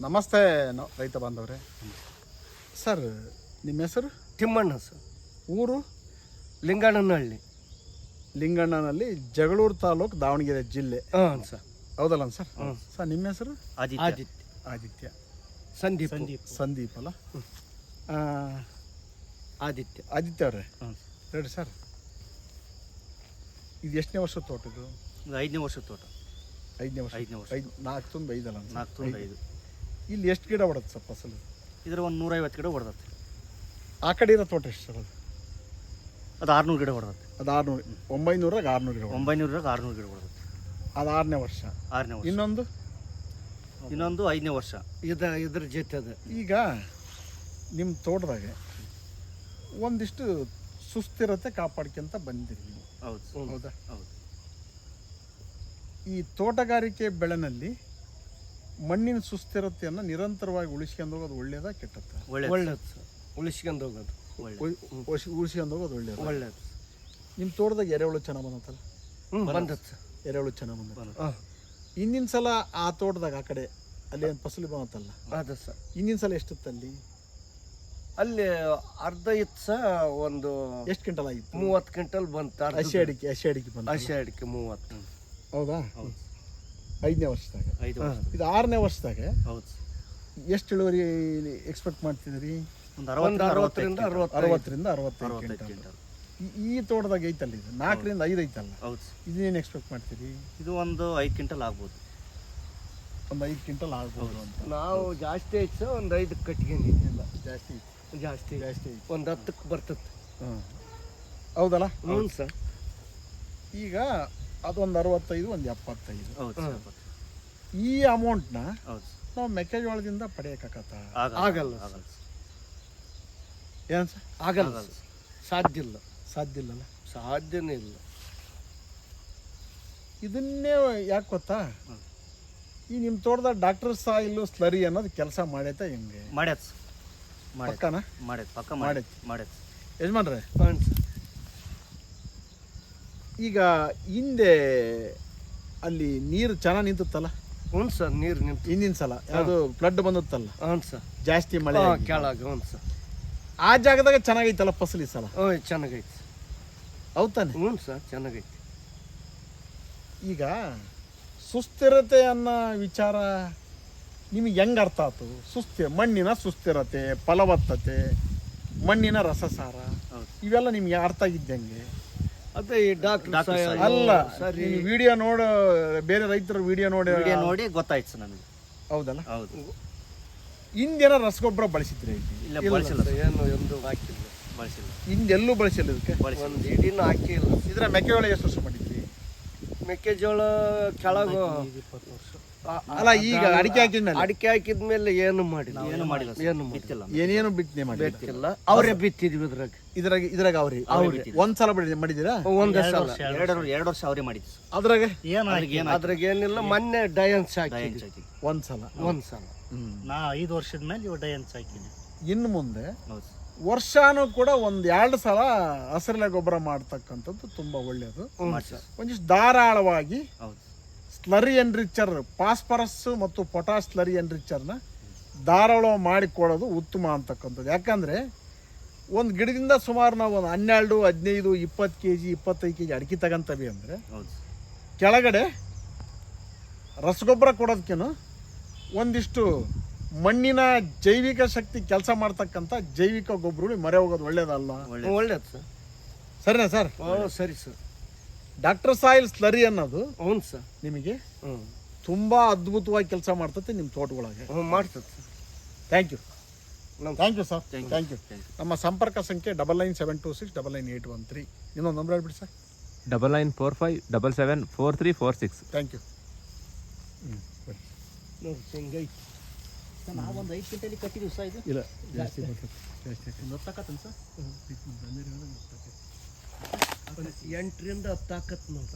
ನಮಸ್ತೆ ನ- ರೈತ ಬಾಂಧವ್ರೆ. ಸರ್ ನಿಮ್ಮ ಹೆಸರು? ತಿಮ್ಮಣ್ಣ ಸರ್. ಊರು? ಲಿಂಗಣ್ಣನಹಳ್ಳಿ ಲಿಂಗಣ್ಣನಲ್ಲಿ ಜಗಳೂರು ತಾಲೂಕು ದಾವಣಗೆರೆ ಜಿಲ್ಲೆ. ಹಾಂ ಸರ್. ಹೌದಲ್ಲ ಸರ್? ಸರ್ ನಿಮ್ಮ ಹೆಸರು? ಆದಿತ್ಯ. ಆದಿತ್ಯ. ಸಂದೀಪ್. ಸಂದೀಪ್. ಸಂದೀಪ್ ಅಲ್ಲ? ಆ, ಆದಿತ್ಯ. ಆದಿತ್ಯ ಅವರೇ. ಹೇಳಿ ಸರ್. ಇದು ಎಷ್ಟನೇ ವರ್ಷದ ತೋಟ ಇದು? ಐದನೇ ವರ್ಷದ ತೋಟ. ಐದನೇ ವರ್ಷ. ಐದನೇ ವರ್ಷ. ಐದು ನಾಲ್ಕು ತುಂಬ ಐದಲ್ಲ. ನಾಲ್ಕು ತುಂಬ ಐದು. ಇಲ್ಲಿ ಎಷ್ಟು ಗಿಡ ಹೊಡತ್ತೆ ಸರ್ ಫಸಲು? ಇದ್ರ ಒಂದು ನೂರೈವತ್ತು ಗಿಡ ಹೊಡೆದತ್ತೆ ಆ ಕಡೆ ಇರೋ ತೋಟ ಎಷ್ಟು ಸರ್ ಅದು? ಅದು ಆರುನೂರು ಗಿಡ ಹೊಡೆದತ್ತೆ ಅದು ಆರುನೂರು ಒಂಬೈನೂರಾಗ ಆರುನೂರು ಗಿಡ. ಒಂಬೈನೂರಾಗ ಆರುನೂರು ಗಿಡ ಹೊಡೆದತ್ತೆ ಅದು ಆರನೇ ವರ್ಷ. ಆರನೇ ವರ್ಷ. ಇನ್ನೊಂದು? ಇನ್ನೊಂದು ಐದನೇ ವರ್ಷ. ಇದ ಇದ್ರ ಜೊತೆ ಅದು. ಈಗ ನಿಮ್ಮ ತೋಟದಾಗ ಒಂದಿಷ್ಟು ಸುಸ್ಥಿರತೆ ಕಾಪಾಡ್ಕೊಂತ ಬಂದಿರಿ ನೀವು. ಹೌದು. ಹೌದಾ? ಹೌದು. ಈ ತೋಟಗಾರಿಕೆ ಬೆಳೆನಲ್ಲಿ ಮಣ್ಣಿನ ಸುಸ್ಥಿರತೆಯನ್ನು ನಿರಂತರವಾಗಿ ಉಳಿಸ್ಕೊಂಡು ಹೋಗೋದು ಒಳ್ಳೇದಾ ಕೆಟ್ಟತ್ತ ಒಳ್ಳೆ ಒಳ್ಳೇದು ಸರ್. ಉಳಿಸ್ಕೊಂಡು ಹೋಗೋದು ಒಳ್ಳೆ ಉಳಿಸ್ಕೊಂಡು ಹೋಗೋದು ಒಳ್ಳೇದು? ಒಳ್ಳೇದು ನಿಮ್ಮ ತೋಟದಾಗ ಎರೆಹುಳು ಚೆನ್ನಾಗಿ ಬಂದತ್ತಲ್ಲ ಹ್ಞೂ ಬಂದದ್ದು ಸರ್. ಎರೆಹುಳು ಚೆನ್ನಾಗಿ ಬಂದ. ಹಾಂ. ಹಿಂದಿನ ಸಲ ಆ ತೋಟದಾಗ ಆ ಕಡೆ ಅಲ್ಲಿ ಏನು ಫಸಲು ಬಂದತ್ತಲ್ಲ ಅದು ಸರ್. ಹಿಂದಿನ ಸಲ ಎಷ್ಟಿತ್ತು ಅಲ್ಲಿ? ಅಲ್ಲಿ ಅರ್ಧ ಇತ್ತು ಸಹ ಒಂದು ಎಷ್ಟು ಕ್ವಿಂಟಲ್ ಆಗಿತ್ತು? ಮೂವತ್ತು ಕ್ವಿಂಟಲ್ ಬಂತು. ಹಸಿ ಅಡಿಕೆ ಹಸಿ ಅಡಿಕೆ ಬಂತು. ಹಸಿ ಅಡಿಕೆ ಮೂವತ್ತು. ಹೌದಾ? ಹೌದು. ಐದನೇ ವರ್ಷದಾಗ. ಐದು ವರ್ಷ. ಇದು ಆರನೇ ವರ್ಷದಾಗ. ಹೌದು ಎಷ್ಟು ಇಳುವರಿ ಎಕ್ಸ್ಪೆಕ್ಟ್ ಮಾಡ್ತಿದ್ರಿ ಒಂದು ಅರವತ್ತರಿಂದ ಅರವತ್ತರಿಂದ ಅರವತ್ತು ಈ- ಈ ತೋಟದಾಗ ಐತಲ್ಲ ಇದು? ನಾಲ್ಕರಿಂದ ಐದು ಐತಲ್ಲ? ಹೌದು ಇದನ್ನೇನು ಎಕ್ಸ್ಪೆಕ್ಟ್ ಮಾಡ್ತೀರಿ? ಇದು ಒಂದು ಐದು ಕ್ವಿಂಟಲ್ ಆಗ್ಬೋದು. ಒಂದು ಐದು ಕ್ವಿಂಟಲ್ ಆಗ್ಬೋದು ಅಂತ. ನಾವು ಜಾಸ್ತಿ ಐತೆ ಒಂದು ಐದು ಕಟ್ಟಿಗೆ ಇಲ್ಲ ಜಾಸ್ತಿ ಜಾಸ್ತಿ ಜಾಸ್ತಿ ಐತಿ ಒಂದು ಹತ್ತಕ್ಕೆ ಬರ್ತದೆ. ಹೌದಲ್ಲ? ಹ್ಞೂ ಸರ್. ಈಗ ಅದೊಂದು ಅರವತ್ತೈದು ಒಂದು ಎಪ್ಪತ್ತೈದು. ಹೌದು ಸರ್ ಈ ಅಮೌಂಟ್ನ ಹೌದು. ನಾವು ಮೆಕ್ಕೆಜೋಳದಿಂದ ಪಡೆಯೋಕ್ಕಾಗತ್ತ ಆಗಲ್ಲ. ಏನು ಸರ್? ಆಗಲ್ಲ ಸಾಧ್ಯ ಇಲ್ಲ. ಸಾಧ್ಯ ಇಲ್ಲಲ್ಲ ಸಾಧ್ಯನೇ ಇಲ್ಲ. ಇದನ್ನೇ ಯಾಕೆ ಗೊತ್ತಾ? ಈ ನಿಮ್ಮ ತೋಟದಾಗ ಡಾಕ್ಟರ್ ಸಾಯಿಲು ಸ್ಲರಿ ಅನ್ನೋದು ಕೆಲಸ ಮಾಡೈತೆ ಹೆಂಗೆ? ಮಾಡ್ಯಾತ್. ಮಾಡ್ಯಾತ್ ಪಕ್ಕನ? ಪಕ್ಕ ಮಾಡೈತ್. ಮಾಡ್ಯಾತ್ ಮಾಡ್ಯಾತ್ ಯಜಮಾನ್ರೆ? ಈಗ ಹಿಂದೆ ಅಲ್ಲಿ ನೀರು ಚೆನ್ನಾಗಿ ನಿಂತತ್ತಲ್ಲ? ಹ್ಞೂ ಸರ್ ನೀರು ನಿಂತು. ಹಿಂದಿನ ಸಲ ಯಾವುದು ಫ್ಲಡ್ ಬಂದತ್ತಲ್ಲ? ಹ್ಞೂ ಸರ್. ಜಾಸ್ತಿ ಮಳೆ ಹಾಂ ಆಗಿ. ಕೆಳಗೆ ಹ್ಞೂ ಸರ್. ಆ ಜಾಗದಾಗ ಚೆನ್ನಾಗೈತಲ್ಲ ಫಸಲಿ ಈ ಸಲ? ಹ್ಞೂ ಚೆನ್ನಾಗೈತೆ. ಹೌದಾನೆ? ಹ್ಞೂ ಸರ್ ಚೆನ್ನಾಗೈತೆ. ಈಗ ಸುಸ್ಥಿರತೆ ಅನ್ನೋ ವಿಚಾರ ನಿಮಗೆ ಹೆಂಗೆ ಅರ್ಥ ಆಯ್ತು ಸುಸ್ಥಿರ ಮಣ್ಣಿನ ಸುಸ್ಥಿರತೆ ಫಲವತ್ತತೆ ಮಣ್ಣಿನ ರಸಸಾರ ಇವೆಲ್ಲ ನಿಮಗೆ ಅರ್ಥ ಆಗಿದ್ದಂಗೆ. ಅದೇ ಈ ಡಾಕ್ಟರ್ ಡಾಕ್ಟರ್ ಅಲ್ಲ ಸರಿ. ವಿಡಿಯೋ ನೋಡ ಬೇರೆ ರೈತರ ವಿಡಿಯೋ ನೋಡಿ ವಿಡಿಯೋ ನೋಡಿ ಗೊತ್ತಾಯ್ತು ಸರ್ ನನಗೆ. ಹೌದಲ್ಲ? ಹೌದು. ಹಿಂದೇನ ರಸಗೊಬ್ಬರ ಬಳಸಿದ್ರಿ ಇಲ್ಲಿ ಇಲ್ಲ ಬಳಸಿಲ್ಲ ಸರ್, ಏನು ಒಂದು ಹಾಕಿಲ್ಲ. ಬಳಸಿಲ್ಲ. ಹಿಂದೆಲ್ಲೂ ಬಳಸಿಲ್ಲ ಇದಕ್ಕೆ? ಬಳಸಿಲ್ಲ. ಒಂದು ಇಡಿನೂ ಹಾಕಿಲ್ಲ. ಇದ್ರ ಮೆಕ್ಕೆಜೋಳ ಎಷ್ಟು ವರ್ಷ ಮಾಡಿದ್ರಿ? ಮೆಕ್ಕೆಜೋಳ ಕೆಳಗೆ ಅಲ್ಲ ಈಗ ಅಡಿಕೆ ಹಾಕಿದ್ಮೇಲೆ? ಅಡಿಕೆ ಹಾಕಿದ್ಮೇಲೆ ಏನು ಮಾಡಿಲ್ಲ? ಏನು ಮಾಡಿಲ್ಲ. ಏನು ಮಾಡಿಲ್ಲ. ಬಿತ್ತಿಲ್ಲ ಏನೇನು ಬಿತ್ತನೆ ಮಾಡಿ ಬೇಕಿಲ್ಲ ಅವರೇ ಬಿತ್ತಿದ್ವಿ ಇದ್ರಾಗ. ಇದ್ರಾಗ ಇದ್ರಾಗ ಅವ್ರಿ ಅವ್ರಿ. ಒಂದ್ಸಲ ಬಿಡಿ ಮಾಡಿದಿರಾ ಒಂದ್ ಸಲ. ಎರಡು ಎರಡು ವರ್ಷ ಅವರೇ ಮಾಡಿದ್ವಿ. ಅದ್ರಾಗ? ಅದ್ರಿಗೆ ಏನು ಅದ್ರಾಗ ಏನಿಲ್ಲ ಮೊನ್ನೆ ಡಯನ್ಸ್ ಹಾಕಿ ಒಂದ್ಸಲ ಒಂದ್ಸಲ ಒಂದ್ ಸಲ. ನಾ ಐದು ವರ್ಷದ ಮೇಲೆ ಇವಾಗ ಡಯನ್ಸ್ ಹಾಕಿನಿ ಇನ್ನು ಮುಂದೆ ವರ್ಷಾನು ಕೂಡ ಒಂದ್ ಎರಡು ಸಲ ಹಸಿರಲೆ ಗೊಬ್ಬರ ಮಾಡ್ತಕ್ಕಂಥದ್ದು ತುಂಬಾ ಒಳ್ಳೆಯದು. ಒಂದಿಷ್ಟು ಧಾರಾಳವಾಗಿ ಹೌದು ಸ್ಲರಿ ಎನ್ರಿಚರ್ ಫಾಸ್ಫರಸ್ ಮತ್ತು ಪೊಟಾಸ್ ಸ್ಲರಿ ಎನ್ರಿಚರ್ನ ಧಾರಾಳ ಮಾಡಿಕೊಡೋದು ಉತ್ತಮ ಅಂತಕ್ಕಂಥದ್ದು. ಯಾಕಂದರೆ ಒಂದು ಗಿಡದಿಂದ ಸುಮಾರು ನಾವು ಒಂದು ಹನ್ನೆರಡು ಹದಿನೈದು ಇಪ್ಪತ್ತು ಕೆ ಜಿ ಇಪ್ಪತ್ತೈದು ಕೆ ಜಿ ಅಡಿಕೆ ತಗೊಂತವಿ ಅಂದರೆ ಹೌದು. ಸರ್. ಕೆಳಗಡೆ ರಸಗೊಬ್ಬರ ಕೊಡೋದಕ್ಕೇನು ಒಂದಿಷ್ಟು ಮಣ್ಣಿನ ಜೈವಿಕ ಶಕ್ತಿ ಕೆಲಸ ಮಾಡ್ತಕ್ಕಂಥ ಜೈವಿಕ ಗೊಬ್ಬರಗಳು ಮರೆ ಹೋಗೋದು ಒಳ್ಳೇದಲ್ಲ ಒಳ್ಳೇದು. ಸರ್. ಸರಿನಾ ಸರ್? ಸರಿ ಸರ್. ಡಾಕ್ಟರ್ ಸಾಯಿಲ್ ಸ್ಲರಿ ಅನ್ನೋದು ಹ್ಞೂ ಸರ್. ನಿಮಗೆ ಹ್ಞೂ. ತುಂಬ ಅದ್ಭುತವಾಗಿ ಕೆಲಸ ಮಾಡ್ತತಿ ನಿಮ್ಮ ತೋಟಗಳಾಗೆ ಹ್ಞೂ ಮಾಡ್ತದೆ ಸರ್. ಥ್ಯಾಂಕ್ ಯು ನಮ್- thank you sir. Thank you. ನಮ್ಮ ಸಂಪರ್ಕ ಸಂಖ್ಯೆ double nine seven two six double nine eight one three ಇನ್ನೊಂದು ನಂಬರ್ ಹೇಳ್ಬಿಡಿ sir double nine four five double seven four three four six thank you ಹ್ಞೂ ಬನ್ನಿ ನೋಡಿ ಹಿಂಗೈತೆ ನಾವು ಒಂದು ಐದು ಗಂಟೆಲಿ ಕಟ್ಟಿದ್ವಿ ಸರ್ ಇದು. ಇಲ್ಲ ಜಾಸ್ತಿ ಬರ್ತದೆ ಸರ್ ಎಂಟರಿಂದ ಹತ್ತು ತಾಕತ್ತು ನಾವು